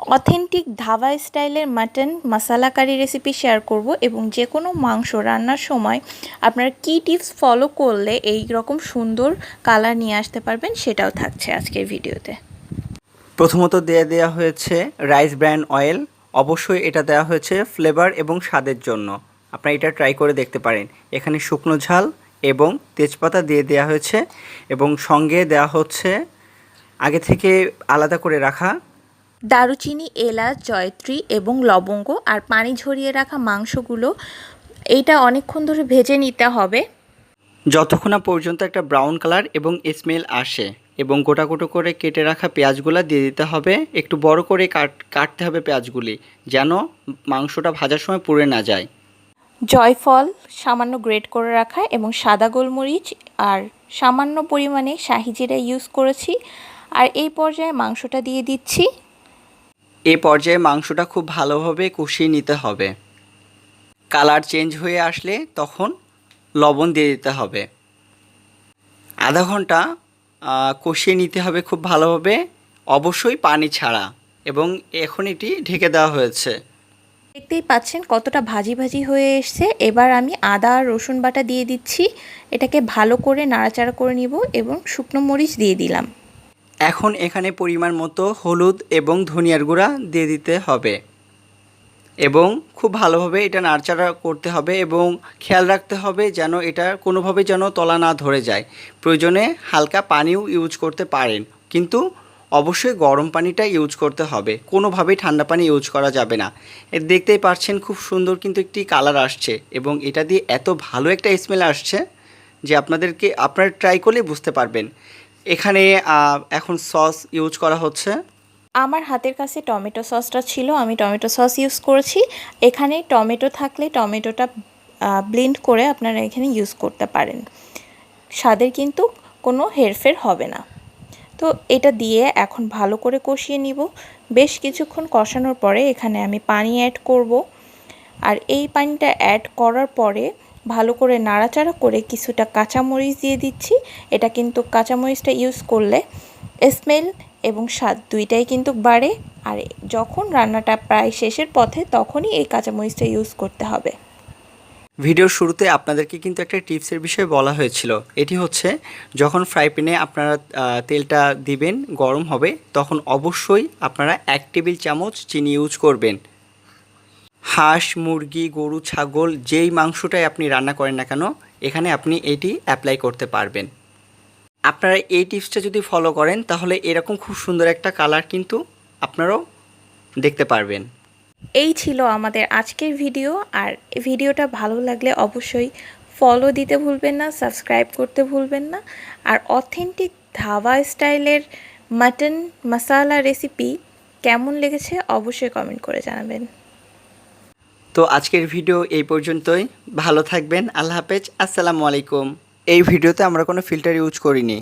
Authentic dhaba স্টাইলের mutton masala curry recipe share করব এবং যে কোনো মাংস রান্নার সময় আপনারা কী টিপস ফলো করলে এই রকম সুন্দর কালার নিয়ে আসতে পারবেন সেটাও থাকছে আজকের ভিডিওতে। প্রথমত দেয়া দেওয়া হয়েছে রাইস ব্র্যান্ড অয়েল অবশ্যই এটা দেওয়া হয়েছে ফ্লেভার এবং স্বাদের জন্য। আপনারা এটা ট্রাই করে দেখতে পারেন। এখানে শুকনো ঝাল এবং তেজপাতা দিয়ে দেওয়া হয়েছে এবং সঙ্গে দেওয়া হচ্ছে আগে থেকে আলাদা করে রাখা দারুচিনি এলাচ জয়ত্রী এবং লবঙ্গ আর পানি ঝরিয়ে রাখা মাংসগুলো এইটা অনেকক্ষণ ধরে ভেজে নিতে হবে। যতক্ষণ না পর্যন্ত একটা ব্রাউন কালার এবং স্মেল আসে এবং গোটা গোটো করে কেটে রাখা পেঁয়াজগুলো দিয়ে দিতে হবে একটু বড় করে কাট কাটতে হবে পেঁয়াজগুলি যেন মাংসটা ভাজার সময় পুড়ে না যায়। জয়ফল সামান্য গ্রেট করে রাখা এবং সাদা গোলমরিচ আর সামান্য পরিমাণে শাহি জিরা ইউজ করেছি। আর এই পর্যায়ে মাংসটা দিয়ে দিচ্ছি। এই পর্যায়ে মাংসটা খুব ভালোভাবে কষিয়ে নিতে হবে। কালার চেঞ্জ হয়ে আসলে তখন লবণ দিয়ে দিতে হবে। আধা ঘণ্টা কষিয়ে নিতে হবে খুব ভালোভাবে, অবশ্যই পানি ছাড়া এবং এখন এটি ঢেকে দেওয়া হয়েছে। দেখতেই পাচ্ছেন কতটা ভাজি ভাজি হয়ে এসছে। এবার আমি আদা আর রসুন বাটা দিয়ে দিচ্ছি। এটাকে ভালো করে নাড়াচাড়া করে নিব এবং শুকনো মরিচ দিয়ে দিলাম। এখন এখানে পরিমাণ মতো হলুদ এবং ধনিয়ার গুঁড়া দিয়ে দিতে হবে। এবং খুব ভালোভাবে এটা নাড়চাড়া করতে হবে এবং খেয়াল রাখতে হবে যেন এটা কোনোভাবে যেন তলা না ধরে যায়। প্রয়োজনে হালকা পানিও ইউজ করতে পারেন, কিন্তু অবশ্যই গরম পানিটা ইউজ করতে হবে। কোনোভাবেই ঠান্ডা পানি ইউজ করা যাবে না। দেখতেই পাচ্ছেন খুব সুন্দর কিন্তু একটি কালার আসছে এবং এটা দিয়ে এত ভালো একটা স্মেল আসছে যে আপনাদেরকে, আপনারা ট্রাই করলে বুঝতে পারবেন। এখানে এখন সস ইউজ করা হচ্ছে। আমার হাতের কাছে টমেটো সসটা ছিল, আমি টমেটো সস ইউজ করেছি। এখানে টমেটো থাকলে টমেটোটা ব্লেন্ড করে আপনারা এখানে ইউজ করতে পারেন। স্বাদের কিন্তু কোনো হেরফের হবে না। তো এটা দিয়ে এখন ভালো করে কষিয়ে নিব। বেশ কিছুক্ষণ কষানোর পরে এখানে আমি পানি অ্যাড করব। আর এই পানিটা অ্যাড করার পরে ভালো করে নাড়াচাড়া করে কিছুটা কাঁচামরিচ দিয়ে দিচ্ছি। এটা কিন্তু কাঁচামরিচটা ইউজ করলে স্মেল এবং স্বাদ দুইটাই কিন্তু বাড়ে। আর যখন রান্নাটা প্রায় শেষের পথে, তখনই এই কাঁচামরিচটা ইউজ করতে হবে। ভিডিওর শুরুতে আপনাদেরকে কিন্তু একটা টিপসের বিষয়ে বলা হয়েছিল। এটি হচ্ছে, যখন ফ্রাই প্যানে আপনারা তেলটা দিবেন, গরম হবে, তখন অবশ্যই আপনারা এক টেবিল চামচ চিনি ইউজ করবেন। হাঁস, মুরগি, গরু, ছাগল, যেই মাংসটাই আপনি রান্না করেন না কেন, এখানে আপনি এটি অ্যাপ্লাই করতে পারবেন। আপনারা এই টিপসটা যদি ফলো করেন, তাহলে এরকম খুব সুন্দর একটা কালার কিন্তু আপনারাও দেখতে পারবেন। এই ছিল আমাদের আজকের ভিডিও আর ভিডিওটা ভালো লাগলে অবশ্যই ফলো দিতে ভুলবেন না সাবস্ক্রাইব করতে ভুলবেন না, আর অথেন্টিক ধাবা স্টাইলের মাটন মশালা রেসিপি কেমন লেগেছে অবশ্যই কমেন্ট করে জানাবেন। তো আজকের ভিডিও এই পর্যন্তই। ভালো থাকবেন, আল্লাহ হাফেজ, আসসালামু আলাইকুম। এই ভিডিওতে আমরা কোনো ফিল্টার ইউজ করিনি।